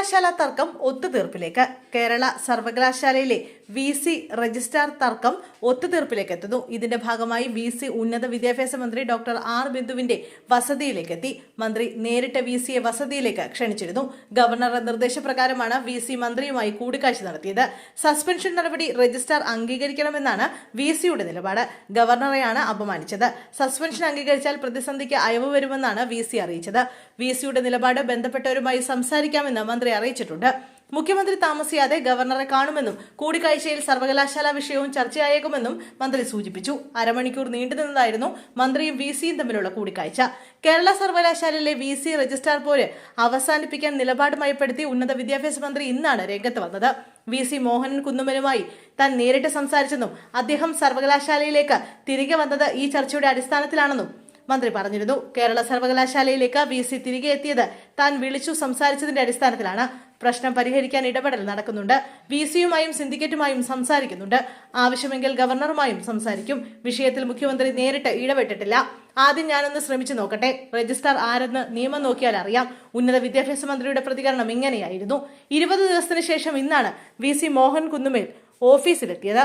സർവകലാശാല തർക്കം ഒത്തുതീർപ്പിലേക്ക്. കേരള സർവകലാശാലയിലെ വി സി രജിസ്ട്രാർ തർക്കം ഒത്തുതീർപ്പിലേക്ക് എത്തുന്നു ഇതിന്റെ ഭാഗമായി വി സി ഉന്നത വിദ്യാഭ്യാസ മന്ത്രി ഡോക്ടർ ആർ ബിന്ദുവിന്റെ വസതിയിലേക്ക് എത്തി മന്ത്രി നേരിട്ട് വി സിയെ വസതിയിലേക്ക് ക്ഷണിച്ചിരുന്നു. ഗവർണറുടെ നിർദ്ദേശപ്രകാരമാണ് വി സി മന്ത്രിയുമായി കൂടിക്കാഴ്ച നടത്തിയത്. സസ്പെൻഷൻ നടപടി രജിസ്ട്രാർ അംഗീകരിക്കണമെന്നാണ് വി സിയുടെ നിലപാട്. ഗവർണറെയാണ് അപമാനിച്ചത്. സസ്പെൻഷൻ അംഗീകരിച്ചാൽ പ്രതിസന്ധിക്ക് അയവ് വരുമെന്നാണ് വി സി അറിയിച്ചത്. വി സിയുടെ നിലപാട് ബന്ധപ്പെട്ടവരുമായി സംസാരിക്കാമെന്ന് മന്ത്രി അറിയിച്ചിട്ടുണ്ട്. മുഖ്യമന്ത്രി താമസിയാതെ ഗവർണറെ കാണുമെന്നും കൂടിക്കാഴ്ചയിൽ സർവകലാശാല വിഷയവും ചർച്ചയായേക്കുമെന്നും മന്ത്രി സൂചിപ്പിച്ചു. അരമണിക്കൂർ നീണ്ടുനിന്നതായിരുന്നു മന്ത്രിയും വി സിയും തമ്മിലുള്ള കൂടിക്കാഴ്ച. കേരള സർവകലാശാലയിലെ വി സി രജിസ്ട്രാർ പോര് അവസാനിപ്പിക്കാൻ നിലപാടുമയപ്പെടുത്തി ഉന്നത വിദ്യാഭ്യാസ മന്ത്രി ഇന്നാണ് രംഗത്ത് വന്നത്. വി സി മോഹനൻ കുന്നുമലുമായി താൻ നേരിട്ട് സംസാരിച്ചെന്നും അദ്ദേഹം സർവകലാശാലയിലേക്ക് തിരികെ വന്നത് ഈ ചർച്ചയുടെ അടിസ്ഥാനത്തിലാണെന്നും മന്ത്രി പറഞ്ഞിരുന്നു. കേരള സർവകലാശാലയിലേക്ക് വി സി തിരികെ എത്തിയത് താൻ വിളിച്ചു സംസാരിച്ചതിന്റെ അടിസ്ഥാനത്തിലാണ്. പ്രശ്നം പരിഹരിക്കാൻ ഇടപെടൽ നടക്കുന്നുണ്ട്. വി സിയുമായും സിൻഡിക്കേറ്റുമായും സംസാരിക്കുന്നുണ്ട്. ആവശ്യമെങ്കിൽ ഗവർണറുമായും സംസാരിക്കും. വിഷയത്തിൽ മുഖ്യമന്ത്രി നേരിട്ട് ഇടപെട്ടിട്ടില്ല. ആദ്യം ഞാനൊന്ന് ശ്രമിച്ചു നോക്കട്ടെ. രജിസ്ട്രാർ ആരെന്ന് നിയമം നോക്കിയാൽ അറിയാം. ഉന്നത വിദ്യാഭ്യാസ മന്ത്രിയുടെ പ്രതികരണം ഇങ്ങനെയായിരുന്നു. ഇരുപത് ദിവസത്തിന് ശേഷം ഇന്നാണ് വി സി മോഹൻ കുന്നുമേൽ ഓഫീസിലെത്തിയത്.